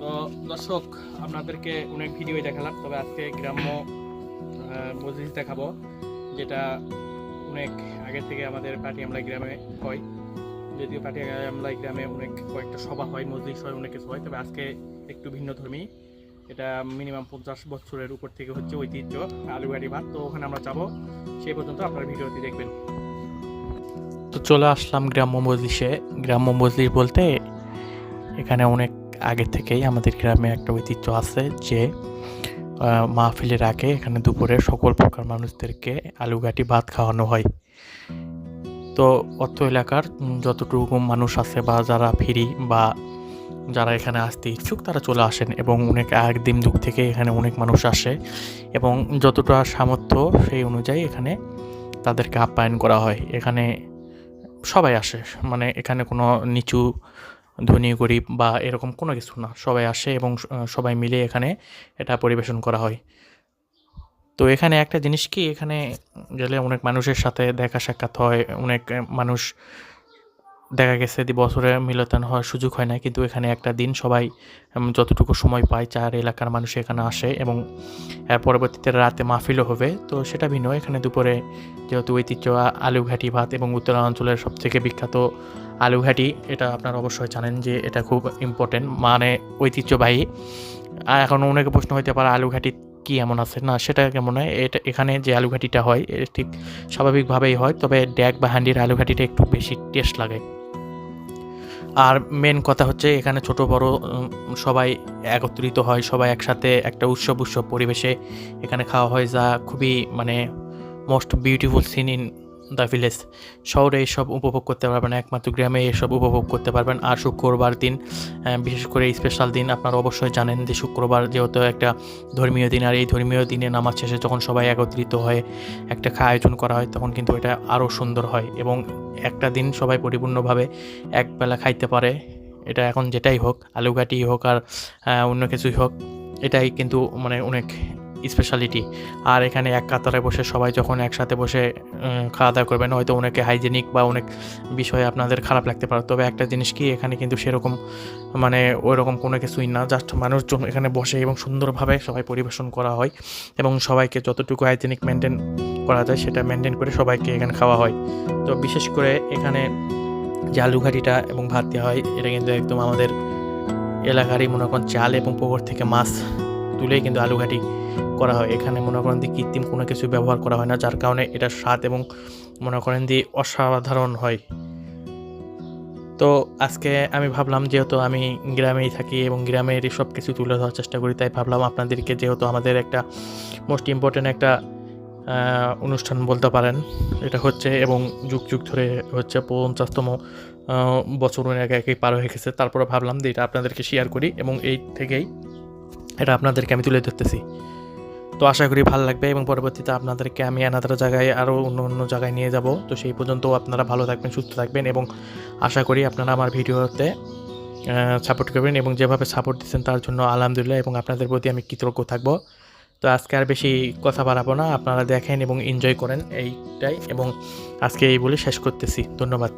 তো দর্শক, আপনাদেরকে অনেক ভিডিওই দেখালাম, তবে আজকে গ্রাম্য মজলিস দেখাবো, যেটা অনেক আগে থেকে আমাদের পাটি আমলা গ্রামে হয়। যদিও পাটি আমলা গ্রামে অনেক কয়েকটা সভা হয় মজলিস হয়, অনেক কিছু হয়, তবে আজকে একটু ভিন্ন ধর্মী। এটা মিনিমাম পঞ্চাশ বছরের উপর থেকে হচ্ছে ঐতিহ্য, আলুগাড়ি ভাত তো ওখানে আমরা যাব, সেই পর্যন্ত আপনার ভিডিওটি দেখবেন। তো চলে আসলাম গ্রাম্য মজলিসে। গ্রাম্য মজলিস বলতে এখানে অনেক আগে থেকেই আমাদের গ্রামে একটা ঐতিহ্য আছে যে মাহফিলের আগে এখানে দুপুরে সকল প্রকার মানুষদেরকে আলুঘাটি ভাত খাওয়ানো হয়। তো অত এলাকার যতটুকু মানুষ আছে বা যারা ফিরি বা যারা এখানে আসতে ইচ্ছুক, তারা চলে আসেন এবং অনেক একদিন দূর থেকে এখানে অনেক মানুষ আসে এবং যতটা সামর্থ্য সেই অনুযায়ী এখানে তাদেরকে আপ্যায়ন করা হয়। এখানে সবাই আসে মানে এখানে কোনো নিচু ধনী, গরিব বা এরকম কোনো কিছু না। সবাই আসে এবং সবাই মিলে এখানে এটা পরিবেশন করা হয়। তো এখানে একটা জিনিস কি? এখানে গেলে অনেক মানুষের সাথে দেখা সাক্ষাৎ হয়, অনেক মানুষ দেখা গেছে বছরে মিলতান হওয়ার সুযোগ হয় না, কিন্তু এখানে একটা দিন সবাই যতটুকু সময় পায়, চার এলাকার মানুষ এখানে আসে এবং এর পরবর্তীতে রাতে মাহফিলও হবে। তো সেটা ভিন্ন, এখানে দুপুরে যেহেতু ঐতিহ্য, আলুঘাটি ভাত এবং উত্তরাঞ্চলের সবথেকে বিখ্যাত আলুঘাটি, এটা আপনারা অবশ্যই জানেন যে এটা খুব ইম্পর্টেন্ট মানে ঐতিহ্যবাহী। এখন অনেকে প্রশ্ন হইতে পারে, আলুঘাটি কি এমন আছে? না, সেটা কেমন হয় এটা, এখানে যে আলুঘাটিটা হয় ঠিক স্বাভাবিকভাবেই হয়, তবে ড্যাক বা হ্যান্ডির আলুঘাটিটা একটু বেশি টেস্ট লাগে। আর মেন কথা হচ্ছে এখানে ছোট, বড় সবাই একত্রিত হয়, সবাই একসাথে একটা উৎসব উৎসব পরিবেশে এখানে খাওয়া হয় যা খুবই মানে most beautiful scene in the village. শহরে এসব উপভোগ করতে পারবেন, একমাত্র গ্রামে এসব উপভোগ করতে পারবেন। আর শুক্রবার দিন বিশেষ করে স্পেশাল দিন, আপনারা অবশ্যই জানেন যে শুক্রবার যেহেতু একটা ধর্মীয় দিন, আর এই ধর্মীয় দিনে নামাজ শেষে যখন সবাই একত্রিত হয়ে একটা খা আয়োজন করা হয়, তখন কিন্তু এটা আরও সুন্দর হয় এবং একটা দিন সবাই পরিপূর্ণভাবে একবেলা খাইতে পারে। এটা এখন যেটাই হোক, আলুঘাটি হোক আর অন্য কিছুই হোক, এটাই কিন্তু মানে অনেক স্পেশালিটি আর এখানে এক কাতারে বসে সবাই যখন একসাথে বসে খাওয়া দাওয়া করবেন, হয়তো অনেকে হাইজেনিক বা অনেক বিষয়ে আপনাদের খারাপ লাগতে পারে। তবে একটা জিনিস কি, এখানে কিন্তু সেরকম মানে ওই রকম কোনো কিছুই না। জাস্ট মানুষজন এখানে বসে এবং সুন্দরভাবে সবাই পরিবেশন করা হয় এবং সবাইকে যতটুকু হাইজেনিক মেনটেন করা যায়, সেটা মেনটেন করে সবাইকে এখানে খাওয়া হয়। তো বিশেষ করে এখানে যে আলুঘাটিটা এবং ভাত দেওয়া হয়, এটা কিন্তু একদম আমাদের এলাকারই মনে করেন চাল এবং পুকুর থেকে মাছ তুলেই কিন্তু আলুঘাটি করা হয়। এখানে মনে করেন যে কৃত্রিম কোনো কিছু ব্যবহার করা হয় না, যার কারণে এটা স্বাদ এবং মনে করেন যে অসাধারণ হয়। তো আজকে আমি ভাবলাম, যেহেতু আমি গ্রামেই থাকি এবং গ্রামের সব কিছু তুলে ধরার চেষ্টা করি, তাই ভাবলাম আপনাদেরকে যেহেতু আমাদের একটা মোস্ট ইম্পর্ট্যান্ট একটা অনুষ্ঠান বলতে পারেন, এটা হচ্ছে এবং যুগ যুগ ধরে হচ্ছে পঞ্চাশতম বছর একে একে পার হয়ে গেছে। তারপরে ভাবলাম যে এটা আপনাদেরকে শেয়ার করি এবং এই থেকেই এটা আপনাদেরকে আমি তুলে ধরতেছি। তো আশা করি ভালো লাগবে এবং পরবর্তীতে আপনাদেরকে আমি আনাদার জায়গায় আরও অন্য অন্য জায়গায় নিয়ে যাব। তো সেই পর্যন্ত আপনারা ভালো থাকবেন, সুস্থ থাকবেন এবং আশা করি আপনারা আমার ভিডিওতে সাপোর্ট করবেন এবং যেভাবে সাপোর্ট দিচ্ছেন তার জন্য আলহামদুলিল্লাহ এবং আপনাদের প্রতি আমি কৃতজ্ঞ থাকব। তো আজকে আর বেশি কথা বাড়াবো না, আপনারা দেখেন এবং এনজয় করেন এইটাই এবং আজকে এই বলে শেষ করতেছি। ধন্যবাদ।